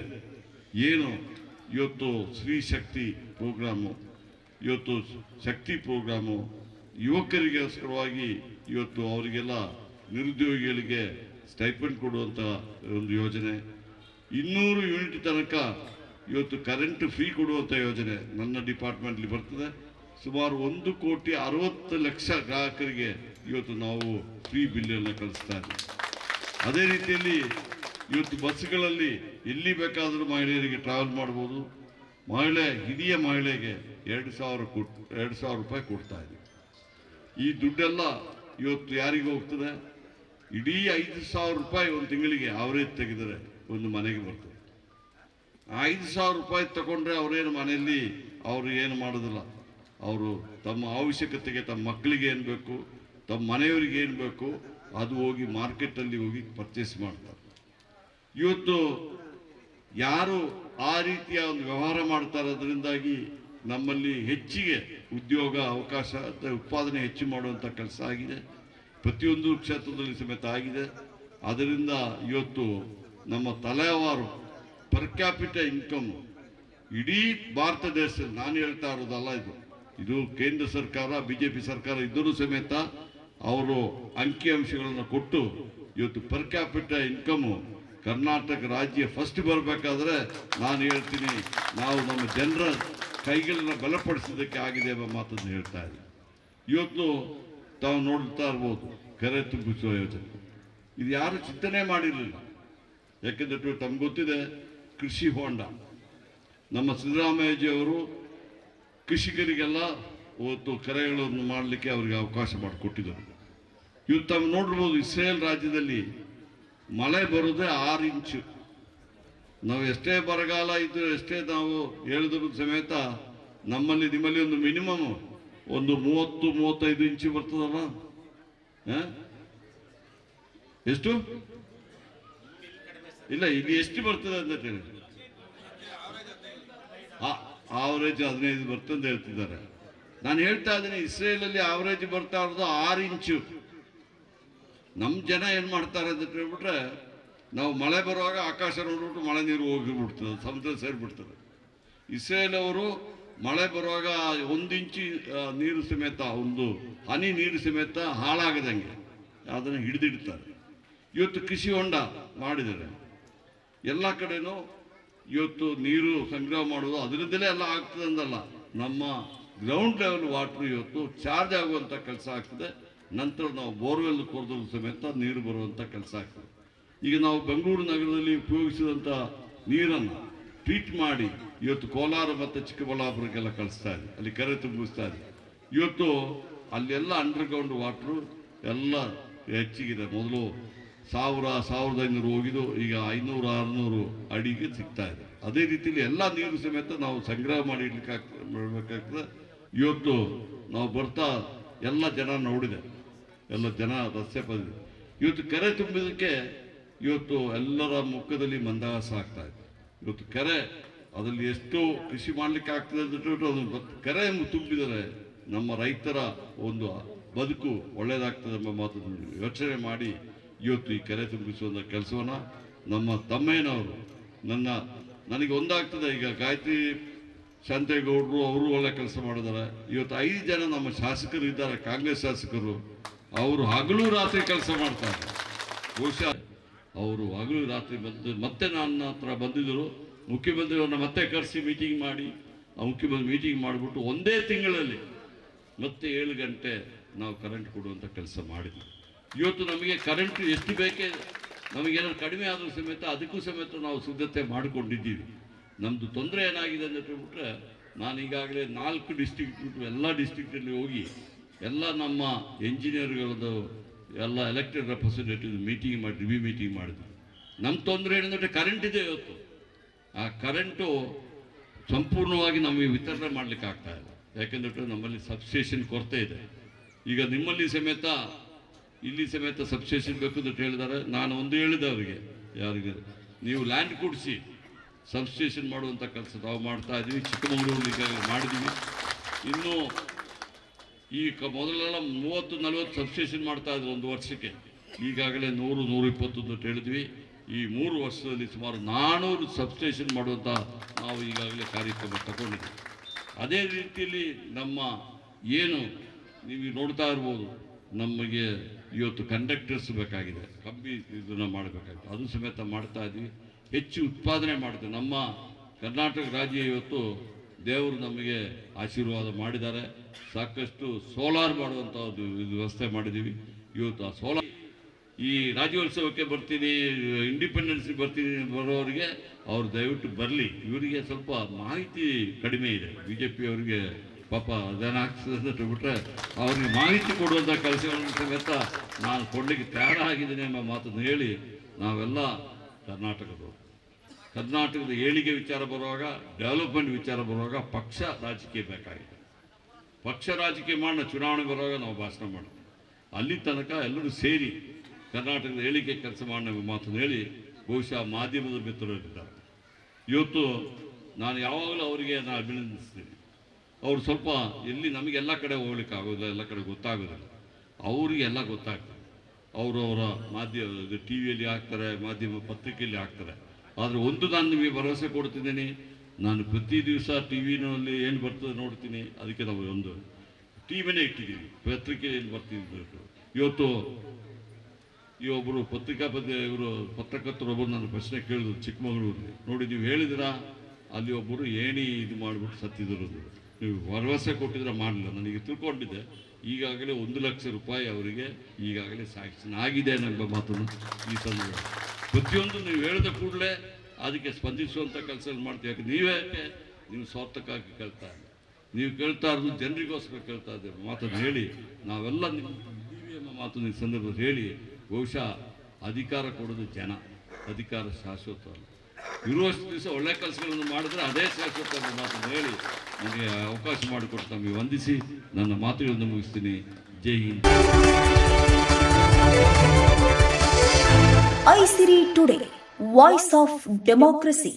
ಏನು? ಇವತ್ತು ಸ್ತ್ರೀ ಶಕ್ತಿ ಪ್ರೋಗ್ರಾಮು. ಇವತ್ತು ಶಕ್ತಿ ಪ್ರೋಗ್ರಾಮು. ಯುವಕರಿಗೋಸ್ಕರವಾಗಿ ಇವತ್ತು ಅವರಿಗೆಲ್ಲ ನಿರುದ್ಯೋಗಿಗಳಿಗೆ ಸ್ಟೈಪೆಂಡ್ ಕೊಡುವಂಥ ಒಂದು ಯೋಜನೆ. ಇನ್ನೂರು ಯೂನಿಟ್ ತನಕ ಇವತ್ತು ಕರೆಂಟ್ ಫ್ರೀ ಕೊಡುವಂಥ ಯೋಜನೆ ನನ್ನ ಡಿಪಾರ್ಟ್ಮೆಂಟ್ಲಿ ಬರ್ತದೆ. ಸುಮಾರು ಒಂದು ಕೋಟಿ ಅರವತ್ತು ಲಕ್ಷ ಗ್ರಾಹಕರಿಗೆ ಇವತ್ತು ನಾವು ಫ್ರೀ ಬಿಲ್ಲನ್ನು ಕಳಿಸ್ತಾ ಇದ್ದೀವಿ. ಅದೇ ರೀತಿಯಲ್ಲಿ ಇವತ್ತು ಬಸ್ಗಳಲ್ಲಿ ಎಲ್ಲಿ ಬೇಕಾದರೂ ಮಹಿಳೆಯರಿಗೆ ಟ್ರಾವೆಲ್ ಮಾಡ್ಬೋದು. ಮಹಿಳೆ, ಹಿರಿಯ ಮಹಿಳೆಗೆ ಎರಡು ಸಾವಿರ ಕೊಟ್, ಎರಡು ಸಾವಿರ ರೂಪಾಯಿ ಕೊಡ್ತಾ ಇದ್ದೀವಿ ಈ ದುಡ್ಡೆಲ್ಲ ಇವತ್ತು ಯಾರಿಗೆ ಹೋಗ್ತದೆ? ಇಡೀ ಐದು ಸಾವಿರ ರೂಪಾಯಿ ಒಂದು ತಿಂಗಳಿಗೆ ಅವರೇ ತೆಗೆದರೆ ಒಂದು ಮನೆಗೆ ಬರ್ತದೆ. ಐದು ಸಾವಿರ ರೂಪಾಯಿ ತಗೊಂಡ್ರೆ ಅವರೇನು ಮನೆಯಲ್ಲಿ ಅವರು ಏನು ಮಾಡೋದಿಲ್ಲ. ಅವರು ತಮ್ಮ ಅವಶ್ಯಕತೆಗೆ ತಮ್ಮ ಮಕ್ಕಳಿಗೆ ಏನು ಬೇಕು, ತಮ್ಮ ಮನೆಯವರಿಗೆ ಏನು ಬೇಕು, ಅದು ಹೋಗಿ ಮಾರ್ಕೆಟಲ್ಲಿ ಹೋಗಿ ಪರ್ಚೇಸ್ ಮಾಡ್ತಾರೆ. ಇವತ್ತು ಯಾರು ಆ ರೀತಿಯ ಒಂದು ವ್ಯವಹಾರ ಮಾಡ್ತಾರೆ ಅದರಿಂದಾಗಿ ನಮ್ಮಲ್ಲಿ ಹೆಚ್ಚಿಗೆ ಉದ್ಯೋಗ ಅವಕಾಶ ಉತ್ಪಾದನೆ ಹೆಚ್ಚು ಮಾಡುವಂಥ ಕೆಲಸ ಆಗಿದೆ. ಪ್ರತಿಯೊಂದು ಕ್ಷೇತ್ರದಲ್ಲಿ ಸಮೇತ ಆಗಿದೆ. ಅದರಿಂದ ಇವತ್ತು ನಮ್ಮ ತಲೆವಾರು ಪರ್ ಕ್ಯಾಪಿಟ ಇನ್ಕಮ್ ಇಡೀ ಭಾರತ ದೇಶ ನಾನು ಹೇಳ್ತಾ ಇರೋದಲ್ಲ ಇದು. ಇದು ಕೇಂದ್ರ ಸರ್ಕಾರ ಬಿ ಜೆ ಪಿ ಸರ್ಕಾರ ಇದ್ದರೂ ಸಮೇತ ಅವರು ಅಂಕಿಅಂಶಗಳನ್ನು ಕೊಟ್ಟು ಇವತ್ತು ಪರ್ ಕ್ಯಾಪಿಟ ಇನ್ಕಮು ಕರ್ನಾಟಕ ರಾಜ್ಯ ಫಸ್ಟ್ ಬರಬೇಕಾದ್ರೆ ನಾನು ಹೇಳ್ತೀನಿ, ನಾವು ನಮ್ಮ ಜನರ ಕೈಗಳನ್ನ ಬಲಪಡಿಸೋದಕ್ಕೆ ಆಗಿದೆ ಎಂಬ ಮಾತನ್ನು ಹೇಳ್ತಾ ಇದ್ದೀನಿ. ಇವತ್ತು ತಾವು ನೋಡ್ತಾ ಇರ್ಬೋದು, ಕೆರೆ ತುಂಬಿಸುವ ಯೋಜನೆ. ಇದು ಯಾರು ಚಿಂತನೆ ಮಾಡಿರಲಿಲ್ಲ. ಯಾಕೆಂದ್ರೆ ತಮ್ಗೆ ಗೊತ್ತಿದೆ, ಕೃಷಿ ಹೋಂಡ. ನಮ್ಮ ಸಿದ್ದರಾಮಯ್ಯಜಿಯವರು ಕೃಷಿಕರಿಗೆಲ್ಲ ಇವತ್ತು ಕರೆಗಳನ್ನು ಮಾಡಲಿಕ್ಕೆ ಅವರಿಗೆ ಅವಕಾಶ ಮಾಡಿಕೊಟ್ಟಿದ್ದರು. ಇವತ್ತು ತಾವು ನೋಡಿರ್ಬೋದು ಇಸ್ರೇಲ್ ರಾಜ್ಯದಲ್ಲಿ ಮಳೆ ಬರೋದೇ ಆರು ಇಂಚು. ನಾವು ಎಷ್ಟೇ ಬರಗಾಲ ಇದ್ದರೂ ಎಷ್ಟೇ ನಾವು ಹೇಳಿದ್ರು ಸಮೇತ ನಮ್ಮಲ್ಲಿ ನಿಮ್ಮಲ್ಲಿ ಒಂದು ಮಿನಿಮಮ್ ಒಂದು ಮೂವತ್ತು, ಮೂವತ್ತೈದು ಇಂಚು ಬರ್ತದಲ್ಲ? ಎಷ್ಟು? ಇಲ್ಲ, ಇಲ್ಲಿ ಎಷ್ಟು ಬರ್ತದೆ ಅಂತ ಹೇಳಿ ಆವರೇಜ್ ಹದಿನೈದು ಬರ್ತದೆ ಅಂತ ಹೇಳ್ತಿದ್ದಾರೆ. ನಾನು ಹೇಳ್ತಾ ಇದ್ದೀನಿ, ಇಸ್ರೇಲಲ್ಲಿ ಆವರೇಜ್ ಬರ್ತಾ ಇರೋದು ಆರು ಇಂಚು. ನಮ್ಮ ಜನ ಏನು ಮಾಡ್ತಾರೆ ಅಂತ ಹೇಳ್ಬಿಟ್ರೆ ನಾವು ಮಳೆ ಬರುವಾಗ ಆಕಾಶ ನೋಡ್ಬಿಟ್ಟು ಮಳೆ ನೀರು ಹೋಗಿಬಿಡ್ತದೆ ಸಮುದ್ರ ಸೇರಿಬಿಡ್ತದೆ. ಇಸ್ರೇಲ್ ಅವರು ಮಳೆ ಬರುವಾಗ ಒಂದು ಇಂಚು ನೀರು ಸಮೇತ, ಒಂದು ಹನಿ ನೀರು ಸಮೇತ ಹಾಳಾಗದಂಗೆ ಅದನ್ನು ಹಿಡಿದಿಡ್ತಾರೆ. ಇವತ್ತು ಕೃಷಿ ಹೊಂಡ ಮಾಡಿದ್ದಾರೆ. ಎಲ್ಲ ಕಡೆನೂ ಇವತ್ತು ನೀರು ಸಂಗ್ರಹ ಮಾಡೋದು ಅದರಿಂದಲೇ ಎಲ್ಲ ಆಗ್ತದೆ ಅಂದಲ್ಲ, ನಮ್ಮ ಗ್ರೌಂಡ್ ಲೆವೆಲ್ ವಾಟ್ರ್ ಇವತ್ತು ಚಾರ್ಜ್ ಆಗುವಂಥ ಕೆಲಸ ಆಗ್ತದೆ. ನಂತರ ನಾವು ಬೋರ್ವೆಲ್ ಕೊರೆದ್ರು ಸಮೇತ ನೀರು ಬರುವಂಥ ಕೆಲಸ ಆಗ್ತದೆ. ಈಗ ನಾವು ಬೆಂಗಳೂರು ನಗರದಲ್ಲಿ ಉಪಯೋಗಿಸಿದಂಥ ನೀರನ್ನು ಟ್ರೀಟ್ ಮಾಡಿ ಇವತ್ತು ಕೋಲಾರ ಮತ್ತು ಚಿಕ್ಕಬಳ್ಳಾಪುರಕ್ಕೆಲ್ಲ ಕಳಿಸ್ತಾ ಇದೆ. ಅಲ್ಲಿ ಕೆರೆ ತುಂಬಿಸ್ತಾ ಇದೆ. ಇವತ್ತು ಅಲ್ಲೆಲ್ಲ ಅಂಡರ್ಗ್ರೌಂಡ್ ವಾಟ್ರು ಎಲ್ಲ ಹೆಚ್ಚಿಗಿದೆ. ಮೊದಲು ಸಾವಿರ, ಸಾವಿರದ ಐನೂರು ಹೋಗಿದ್ದು ಈಗ ಐನೂರು, ಆರುನೂರು ಅಡಿಗೆ ಸಿಗ್ತಾ ಇದೆ. ಅದೇ ರೀತಿಯಲ್ಲಿ ಎಲ್ಲ ನೀರು ಸಮೇತ ನಾವು ಸಂಗ್ರಹ ಮಾಡಿ ಇಡ್ಲಿಕ್ಕೆ ಇವತ್ತು ನಾವು ಬರ್ತಾ ಎಲ್ಲ ಜನ ನೋಡಿದೆ. ಎಲ್ಲ ಜನ ರಸ್ತೆ ಬಂದಿದೆ ಇವತ್ತು ಕೆರೆ ತುಂಬಿದಕ್ಕೆ ಇವತ್ತು ಎಲ್ಲರ ಮುಖದಲ್ಲಿ ಮಂದಹಾಸ ಆಗ್ತಾ ಇದೆ. ಇವತ್ತು ಕೆರೆ, ಅದರಲ್ಲಿ ಎಷ್ಟು ಕೃಷಿ ಮಾಡ್ಲಿಕ್ಕೆ ಆಗ್ತದೆ ಅಂತ ಅದನ್ನು ಕೆರೆ ತುಂಬಿದರೆ ನಮ್ಮ ರೈತರ ಒಂದು ಬದುಕು ಒಳ್ಳೆಯದಾಗ್ತದೆ ಎಂಬ ಮಾತನ್ನು ಯೋಚನೆ ಮಾಡಿ ಇವತ್ತು ಈ ಕೆರೆ ತುಂಬಿಸುವಂಥ ಕೆಲಸವನ್ನ ನಮ್ಮ ತಮ್ಮೇನವರು ನನ್ನ ನನಗೆ ಒಂದಾಗ್ತದೆ. ಈಗ ಗಾಯತ್ರಿ ಶಾಂತೇಗೌಡರು ಅವರು ಒಳ್ಳೆ ಕೆಲಸ ಮಾಡಿದ್ದಾರೆ. ಇವತ್ತು ಐದು ಜನ ನಮ್ಮ ಶಾಸಕರು ಇದ್ದಾರೆ, ಕಾಂಗ್ರೆಸ್ ಶಾಸಕರು. ಅವರು ಹಗಲು ರಾತ್ರಿ ಕೆಲಸ ಮಾಡ್ತಾರೆ. ಬಹುಶಃ ಅವರು ಹಗಲು ರಾತ್ರಿ ಬಂದು ಮತ್ತೆ ನನ್ನ ಹತ್ರ ಬಂದಿದ್ದರು. ಮುಖ್ಯಮಂತ್ರಿಯವ್ರನ್ನ ಮತ್ತೆ ಕರೆಸಿ ಮೀಟಿಂಗ್ ಮಾಡಿ, ಆ ಮುಖ್ಯಮಂತ್ರಿ ಮೀಟಿಂಗ್ ಮಾಡಿಬಿಟ್ಟು ಒಂದೇ ತಿಂಗಳಲ್ಲಿ ಮತ್ತೆ ಏಳು ಗಂಟೆ ನಾವು ಕರೆಂಟ್ ಕೊಡುವಂಥ ಕೆಲಸ ಮಾಡಿದ್ವಿ. ಇವತ್ತು ನಮಗೆ ಕರೆಂಟ್ ಎಷ್ಟು ಬೇಕೇ? ನಮಗೇನಾದ್ರು ಕಡಿಮೆ ಆದರೂ ಸಮೇತ ಅದಕ್ಕೂ ಸಮೇತ ನಾವು ಸಿದ್ಧತೆ ಮಾಡಿಕೊಂಡಿದ್ದೀವಿ. ನಮ್ಮದು ತೊಂದರೆ ಏನಾಗಿದೆ ಅಂತ ಹೇಳ್ಬಿಟ್ರೆ ನಾನು ಈಗಾಗಲೇ ನಾಲ್ಕು ಡಿಸ್ಟಿಕ್ಟ್ ಎಲ್ಲ ಡಿಸ್ಟಿಕ್ಟಲ್ಲಿ ಹೋಗಿ ಎಲ್ಲ ನಮ್ಮ ಎಂಜಿನಿಯರ್ಗಳದ್ದು ಎಲ್ಲ ಎಲೆಕ್ಟೆಡ್ ರೆಪ್ರೆಸೆಂಟೇಟಿವ್ ಮೀಟಿಂಗ್ ಮಾಡಿ ರಿವ್ಯೂ ಮೀಟಿಂಗ್ ಮಾಡಿದ್ವಿ ನಮ್ಮ ತೊಂದರೆ ಏನಂದರೆ ಕರೆಂಟ್ ಇದೆ ಇವತ್ತು. ಆ ಕರೆಂಟು ಸಂಪೂರ್ಣವಾಗಿ ನಮಗೆ ವಿತರಣೆ ಮಾಡಲಿಕ್ಕೆ ಆಗ್ತಾ ಇಲ್ಲ. ಯಾಕೆಂದ್ರೆ ನಮ್ಮಲ್ಲಿ ಸಬ್ಸ್ಟೇಷನ್ ಕೊರತೆ ಇದೆ. ಈಗ ನಿಮ್ಮಲ್ಲಿ ಸಮೇತ, ಇಲ್ಲಿ ಸಮೇತ ಸಬ್ಸ್ಟೇಷನ್ ಬೇಕು ಅಂತ ಹೇಳಿದ್ದಾರೆ ನಾನು ಒಂದು ಹೇಳಿದೆ ಅವರಿಗೆ, ಯಾರಿಗೆ, ನೀವು ಲ್ಯಾಂಡ್ ಕೊಡಿಸಿ ಸಬ್ಸ್ಟೇಷನ್ ಮಾಡುವಂಥ ಕೆಲಸ ನಾವು ಮಾಡ್ತಾ ಇದ್ದೀವಿ ಚಿಕ್ಕಮಗಳೂರಲ್ಲಿ ಈಗಾಗಲೇ ಮಾಡಿದ್ದೀವಿ ಇನ್ನು ಈ ಕ ಮೊದಲೆಲ್ಲ ಮೂವತ್ತು, ನಲವತ್ತು ಸಬ್ಸ್ಟೇಷನ್ ಮಾಡ್ತಾ ಇದ್ರು ಒಂದು ವರ್ಷಕ್ಕೆ. ಈಗಾಗಲೇ ನೂರು ನೂರ ಇಪ್ಪತ್ತೊಂದು ಅಂತ ಹೇಳಿದ್ವಿ. ಈ ಮೂರು ವರ್ಷದಲ್ಲಿ ಸುಮಾರು ನಾನ್ನೂರು ಸಬ್ಸ್ಟೇಷನ್ ಮಾಡುವಂಥ ನಾವು ಈಗಾಗಲೇ ಕಾರ್ಯಕ್ರಮ ತಗೊಂಡಿದ್ದೀವಿ. ಅದೇ ರೀತಿಯಲ್ಲಿ ನಮ್ಮ ಏನು ನೀವು ನೋಡ್ತಾ ಇರ್ಬೋದು, ನಮಗೆ ಇವತ್ತು ಕಂಡಕ್ಟರ್ಸ್ ಬೇಕಾಗಿದೆ. ಕಂಬಿ ಇದನ್ನು ಮಾಡಬೇಕಾಗಿದೆ ಅದು ಸಮೇತ ಮಾಡ್ತಾ ಇದ್ವಿ ಹೆಚ್ಚು ಉತ್ಪಾದನೆ ಮಾಡ್ತೇವೆ ನಮ್ಮ ಕರ್ನಾಟಕ ರಾಜ್ಯ ಇವತ್ತು ದೇವರು ನಮಗೆ ಆಶೀರ್ವಾದ ಮಾಡಿದ್ದಾರೆ. ಸಾಕಷ್ಟು ಸೋಲಾರ್ ಮಾಡುವಂಥ ವ್ಯವಸ್ಥೆ ಮಾಡಿದ್ದೀವಿ. ಇವತ್ತು ಆ ಸೋಲಾರ್ ಈ ರಾಜ್ಯೋತ್ಸವಕ್ಕೆ ಬರ್ತೀನಿ ಇಂಡಿಪೆಂಡೆನ್ಸ್ ಬರ್ತೀನಿ ಬರೋರಿಗೆ ಅವ್ರು ದಯವಿಟ್ಟು ಬರಲಿ. ಇವರಿಗೆ ಸ್ವಲ್ಪ ಮಾಹಿತಿ ಕಡಿಮೆ ಇದೆ. ಬಿ ಜೆ ಪಿಯವರಿಗೆ ಪಾಪ ಅದೇನಾಗ್ತದೆ ಬಿಟ್ರೆ ಅವ್ರಿಗೆ ಮಾಹಿತಿ ಕೊಡುವಂಥ ಕೆಲಸಗಳನ್ನು ಸಮೇತ ನಾನು ಕೊಡಲಿಕ್ಕೆ ತಯಾರಾಗಿದ್ದೀನಿ ಎಂಬ ಮಾತನ್ನು ಹೇಳಿ ನಾವೆಲ್ಲ ಕರ್ನಾಟಕದವರು. ಕರ್ನಾಟಕದ ಏಳಿಗೆ ವಿಚಾರ ಬರುವಾಗ, ಡೆವಲಪ್ಮೆಂಟ್ ವಿಚಾರ ಬರುವಾಗ ಪಕ್ಷ ರಾಜಕೀಯ ಬೇಕಾಗಿದೆ. ಪಕ್ಷ ರಾಜಕೀಯ ಮಾಡೋಣ ಚುನಾವಣೆ ಬರುವಾಗ ನಾವು ಭಾಷಣ ಮಾಡೋಣ ಅಲ್ಲಿ ತನಕ ಎಲ್ಲರೂ ಸೇರಿ ಕರ್ನಾಟಕದ ಏಳಿಗೆ ಕೆಲಸ ಮಾಡೋಣ ಎಂಬ ಮಾತನ್ನು ಹೇಳಿ ಬಹುಶಃ ಮಾಧ್ಯಮದ ಮಿತ್ರರಿದ್ದಾರೆ. ಇವತ್ತು ನಾನು ಯಾವಾಗಲೂ ಅವರಿಗೆ ನಾನು ಅಭಿನಂದಿಸ್ತೀನಿ. ಅವರು ಸ್ವಲ್ಪ ಎಲ್ಲಿ ನಮಗೆ ಎಲ್ಲ ಕಡೆ ಹೋಗ್ಲಿಕ್ಕೆ ಆಗೋದಿಲ್ಲ, ಎಲ್ಲ ಕಡೆ ಗೊತ್ತಾಗೋದಿಲ್ಲ. ಅವರಿಗೆ ಎಲ್ಲ ಗೊತ್ತಾಗ್ತದೆ. ಅವರವರ ಅವರ ಮಾಧ್ಯಮ ಟಿ ವಿಯಲ್ಲಿ ಹಾಕ್ತಾರೆ, ಮಾಧ್ಯಮ ಪತ್ರಿಕೆಯಲ್ಲಿ ಹಾಕ್ತಾರೆ. ಆದರೆ ಒಂದು ನಾನು ನಿಮಗೆ ಭರವಸೆ ಕೊಡ್ತಿದ್ದೀನಿ, ನಾನು ಪ್ರತಿ ದಿವಸ ಟಿ ವಿನಲ್ಲಿ ಏನು ಬರ್ತದೆ ನೋಡ್ತೀನಿ, ಅದಕ್ಕೆ ನಾವು ಒಂದು ಟಿ ವಿನೇ ಇಟ್ಟಿದ್ದೀವಿ, ಪತ್ರಿಕೆಯಲ್ಲಿ ಬರ್ತಿದ್ದು ಇವತ್ತು ಈ ಒಬ್ಬರು ಪತ್ರಿಕಾ ಪದ್ಯ ಇವರು ಪತ್ರಕರ್ತರೊಬ್ಬರು ನಾನು ಪ್ರಶ್ನೆ ಕೇಳಿದ್ರು ಚಿಕ್ಕಮಗಳೂರಲ್ಲಿ. ನೋಡಿ, ನೀವು ಹೇಳಿದಿರಾ ಅಲ್ಲಿ ಒಬ್ಬರು ಏಣಿ ಇದು ಮಾಡಿಬಿಟ್ಟು ಸತ್ತಿದ್ರು. ನೀವು ಭರವಸೆ ಕೊಟ್ಟಿದ್ರೆ ಮಾಡಲಿಲ್ಲ. ನನಗೆ ತಿಳ್ಕೊಂಡಿದ್ದೆ. ಈಗಾಗಲೇ ಒಂದು ಲಕ್ಷ ರೂಪಾಯಿ ಅವರಿಗೆ ಈಗಾಗಲೇ ಸ್ಯಾಂಕ್ಷನ್ ಆಗಿದೆ ಅನ್ನೋ ಮಾತನ್ನು ಈ ಸಂದರ್ಭ ಪ್ರತಿಯೊಂದು ನೀವು ಹೇಳಿದ ಕೂಡಲೇ ಅದಕ್ಕೆ ಸ್ಪಂದಿಸುವಂಥ ಕೆಲಸ ಮಾಡ್ತೀವಿ. ಯಾಕೆ ನೀವೇ ನೀವು ಸ್ವಾರ್ಥಕ್ಕಾಗಿ ಕೇಳ್ತಾ ಇಲ್ಲ? ನೀವು ಕೇಳ್ತಾ ಇರೋದು ಜನರಿಗೋಸ್ಕರ ಕೇಳ್ತಾ ಇದ್ದೀರ ಮಾತನ್ನು ಹೇಳಿ. ನಾವೆಲ್ಲ ನಿಮ್ಮ ಎಂಬ ಮಾತನ್ನು ಈ ಸಂದರ್ಭದಲ್ಲಿ ಹೇಳಿ. ಬಹುಶಃ ಅಧಿಕಾರ ಕೊಡೋದು ಜನ. ಅಧಿಕಾರ ಶಾಶ್ವತ ಅಲ್ಲ ಇರುವಷ್ಟು ದಿವಸ ಒಳ್ಳೆ ಕೆಲಸಗಳನ್ನು ಮಾಡಿದ್ರೆ ಅದೇ ಶಾಶ್ವತ ಮಾತನ್ನು ಹೇಳಿ ನನಗೆ ಅವಕಾಶ ಮಾಡಿಕೊಟ್ಟು ತಮಗೆ ವಂದಿಸಿ. ನನ್ನ ಮಾತುಗಳನ್ನು ಮುಗಿಸ್ತೀನಿ. ಜೈ ಹಿಂದ್. ಐಸಿರಿ ಟುಡೇ ವಾಯ್ಸ್ ಆಫ್ ಡೆಮೋಕ್ರಸಿ